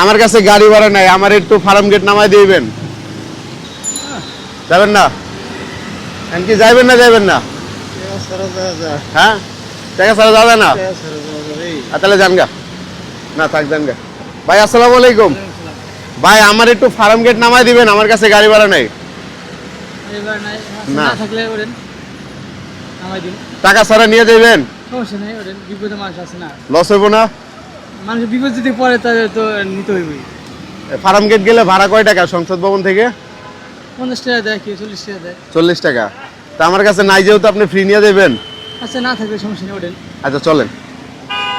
আমার কাছে গাড়ি ভাড়া নাই আমার একটু ফার্ম গেট নামায় দিবেন। যাবেন না? এমনকি যাইবেন না যাইবেন না? হ্যাঁ? টাকা ছাড়া যাবে না? তাহলে যান গা। না থাক যান গা। ভাই আসসালামু আলাইকুম। ভাই আমার একটু ফার্ম গেট নামায় দিবেন আমার কাছে গাড়ি ভাড়া নাই। না। টাকা ছাড়া নিয়ে যাবেন লস হইব না? মানুষের বিপদ যদি পড়ে তাহলে তো নিতে হইবই। ফার্ম গেট গেলে ভাড়া কয় টাকা সংসদ ভবন থেকে? পঞ্চাশ টাকা দেয় কেউ চল্লিশ টাকা দেয়। চল্লিশ টাকা। তা আমার কাছে নাই যেহেতু আপনি ফ্রি নিয়ে দেবেন। আচ্ছা না থাকলে সমস্যা নেই ওরেন আচ্ছা চলেন।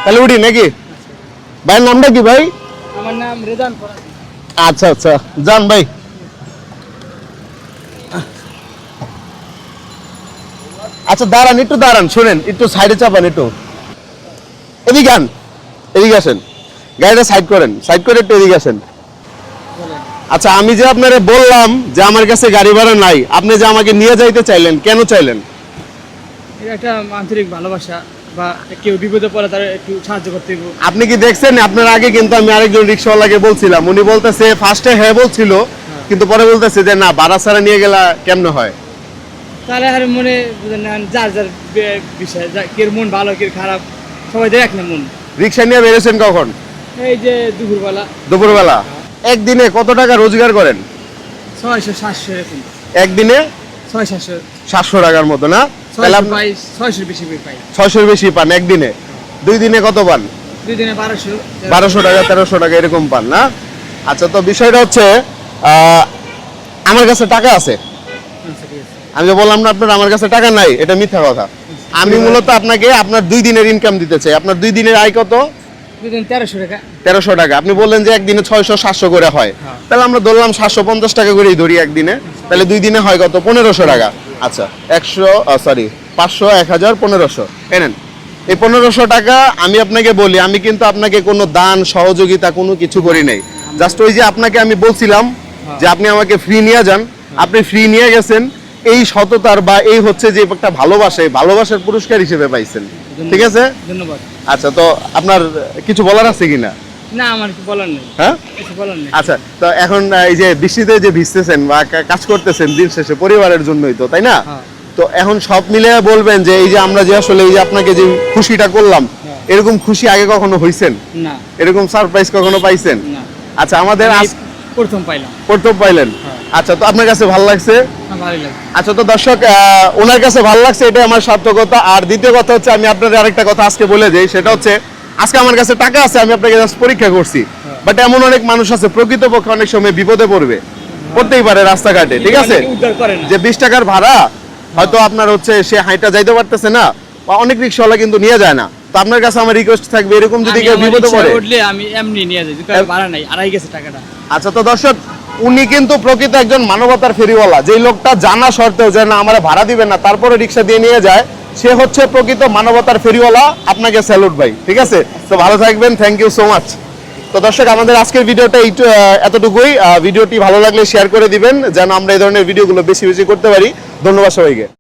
তাহলে উঠি নাকি? ভাইয়ের নামটা কি ভাই? আমার নাম ফরাজি আচ্ছা আচ্ছা। যান ভাই। আচ্ছা দাঁড়ান একটু দাঁড়ান শুনেন একটু সাইডে চাপান একটু। এদিকে আন এদিকে আসেন। গাড়িটা সাইড করেন সাইড করে একটু এদিকে আসেন। আচ্ছা আমি যে আপনারে বললাম যে আমার কাছে গাড়ি ভাড়া নাই আপনি যে আমাকে নিয়ে যাইতে চাইলেন কেন চাইলেন? একটা আন্তরিক ভালোবাসা বা কেউ বিপদে পড়ে তার একটু সাহায্য করতে আপনি কি দেখছেন? আপনার আগে কিন্তু আমি আরেকজন রিক্সাওয়ালাকে বলছিলাম উনি বলতেছে ফার্স্টে হ্যাঁ বলছিল কিন্তু পরে বলতেছে যে না ভাড়া ছাড়া নিয়ে গেলা কেমনে হয়? তাহলে আর মনে বুঝেন না, যার যার বিষয় কের মন ভালো কের খারাপ সবাই দেখ না মন। রিক্সা নিয়ে বেরোছেন কখন? এই যে দুপুরবেলা। দুপুরবেলা? একদিনে কত টাকা রোজগার করেন? ছয়শো সাতশো এরকম। একদিনে? ছয় সাতশো। সাতশো টাকার মতো না? ছয়শোর বেশি পাই। ছয়শোর বেশি পান একদিনে? দুই দিনে কত পান? দুই দিনে বারোশো। বারোশো টাকা তেরোশো টাকা এরকম পান না? আচ্ছা তো বিষয়টা হচ্ছে আমার কাছে টাকা আছে। আমি যে বললাম না আপনার আমার কাছে টাকা নাই এটা মিথ্যা কথা। আমি মূলত আপনাকে আপনার দুই দিনের ইনকাম দিতে চাই। আপনার দুই দিনের আয় কত? তেরোশো টাকা। আপনি বললেন যে একদিনে ছয়শো সাতশো করে হয়। হ্যাঁ। তাহলে আমরা ধরলাম সাতশো পঞ্চাশ টাকা করেই ধরি একদিনে। তাহলে দুই দিনে হয় কত? পনেরোশো টাকা। আচ্ছা একশো সরি পাঁচশো এক হাজার পনেরোশো। এনেন এই পনেরোশো টাকা আমি আপনাকে বলি আমি কিন্তু আপনাকে কোনো দান সহযোগিতা কোনো কিছু করি নাই। জাস্ট ওই যে আপনাকে আমি বলছিলাম যে আপনি আমাকে ফ্রি নিয়ে যান। আপনি ফ্রি নিয়ে গেছেন। এই সততার বা এই হচ্ছে যে একটা ভালোবাসা এই ভালোবাসার পুরস্কার হিসেবে পাইছেন। ঠিক আছে? ধন্যবাদ। আচ্ছা তো আপনার কিছু বলার আছে কিনা? না আমার কি বলার নেই। হ্যাঁ? কিছু বলার নেই। আচ্ছা তো এখন এই যে বৃষ্টিতে যে ভিজতেছেন বা কাজ করতেছেন দিন শেষে পরিবারের জন্যই তো তাই না? হ্যাঁ। তো এখন সব মিলে বলবেন যে এই যে আমরা যে আসলে এই যে আপনাকে যে খুশিটা করলাম হ্যাঁ। এরকম খুশি আগে কখনো হইছেন? না। এরকম সারপ্রাইজ কখনো পাইছেন? না। আচ্ছা আমাদের আমি আজ প্রথম পাইলাম। প্রথম পাইলেন? হ্যাঁ। আচ্ছা তো আপনার কাছে ভালো লাগছে? আচ্ছা তো দর্শক ওনার কাছে ভালো লাগছে এটাই আমার সার্থকতা। আর দ্বিতীয় কথা হচ্ছে আমি আপনাদের আরেকটা কথা আজকে বলে যাই সেটা হচ্ছে আজকে আমার কাছে টাকা আছে আমি আপনাকে জাস্ট পরীক্ষা করছি। বাট এমন অনেক মানুষ আছে প্রকৃতপক্ষে অনেক সময় বিপদে পড়বে। পড়তেই পারে রাস্তাঘাটে ঠিক আছে? অনেকে উদ্ধার করে না। যে বিশ টাকার ভাড়া হয়তো আপনার হচ্ছে সে হাইটা যাইতে পারতেছে না বা অনেক রিক্সাওয়ালা কিন্তু নিয়ে যায় না। তো আপনার কাছে আমার রিকোয়েস্ট থাকবে এরকম যদি কেউ বিপদে পড়ে উঠলে আমি এমনি নিয়ে যাই দোকানে ভাড়া নাই আড়াই গেছে টাকাটা। আচ্ছা তো দর্শক উনি কিন্তু প্রকৃত একজন মানবতার ফেরিওয়ালা। যেই লোকটা জানা সত্ত্বেও যে না আমার ভাড়া দিবেন না তারপরে রিক্সা দিয়ে নিয়ে যায় সে হচ্ছে প্রকৃত মানবতার ফেরিওয়ালা। আপনাকে স্যালুট ভাই ঠিক আছে? তো ভালো থাকবেন থ্যাংক ইউ সো মাচ তো দর্শক আমাদের আজকের ভিডিওটা এই এতটুকুই। ভিডিওটি ভালো লাগলে শেয়ার করে দিবেন যেন আমরা এই ধরনের ভিডিওগুলো বেশি বেশি করতে পারি। ধন্যবাদ সবাইকে।